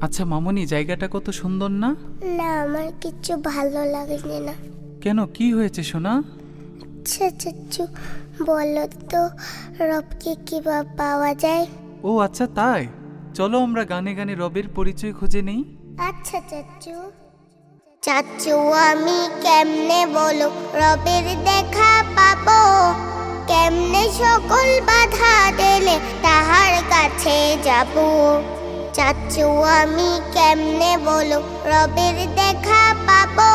আচ্ছা মামনি জায়গাটা কত সুন্দর না? না আমার কিছু ভালো লাগছে না। কেন কি হয়েছে সোনা? আচ্ছা চাচু বলো তো রবকে কীভাবে পাওয়া যায়? ও আচ্ছা তাই? চলো আমরা গানে গানে রবের পরিচয় খুঁজে নেই। আচ্ছা চাচু চাচু আমি কেমনে বলো রবের দেখা পাবো? কেমনে সকল বাধা দিলে তাহার কাছে যাব? চাচু, আমি কেমনে বলো? রবের দেখা পাবো।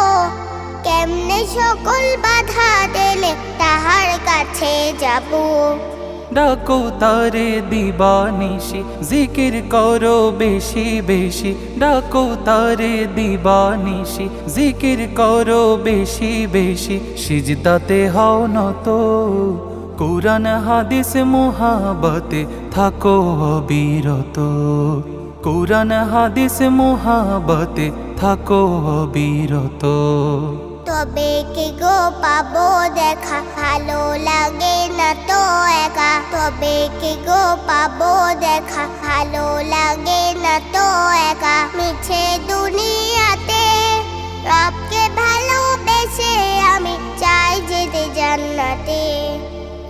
কেমনে সকল বাধা দিলে তাহার কাছে যাব? ডাকো তারে দিবানিশি, জিকির করো বেশি বেশি। ডাকো তারে দিবানিশি, জিকির করো বেশি বেশি। সিজদাতে হও নত, কোরআন, হাদিস মোহাবতে থাকো অবিরত। কোরআন, হাদিস মোহাবতে থাকো অবিরত। তবে কি গো পাবো দেখা? ভালো লাগে না তো একা। তবে কি গো পাবো দেখা? ভালো লাগে না তো একা। মিছে দুনিয়াতে রবকে ভালোবেসে আমি চাই যেতে জান্নাতে।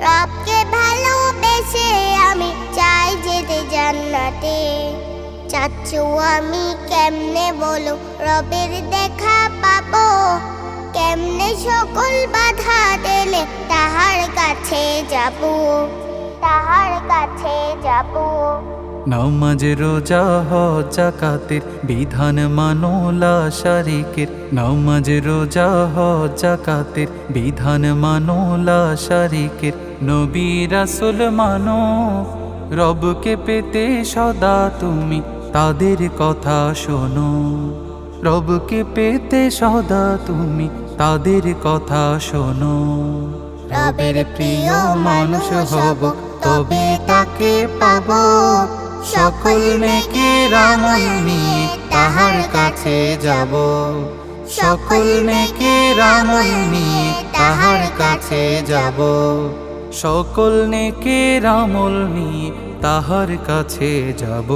রবকে ভালোবেসে আমি চাই যেতে জান্নাতে। চাচ্ছু আমি কেমনে বলো? রবের দেখা পাবো। কেমনে সকল বাধা দিলে তাহার কাছে যাব? তাহার কাছে যাব। নামাজ রোজা হজ জাকাতের বিধান মানোলা শারিকের নামাজ রোজা হজ জাকাতের বিধান মানোলা শারিকের নবী রাসুল মানো, রবকে পেতে সদা তুমি তাদের কথা শোনো। রবকে পেতে সদা তুমি তাদের কথা শোনো। রবের প্রিয় মানুষ হব, তবে তাকে পাব। সকল নেকের আমল নিয়ে তাহার কাছে যাব। সকল নেকের আমল নিয়ে তাহার কাছে যাব। সকল নেকের আমল নিয়ে তাহার কাছে যাব।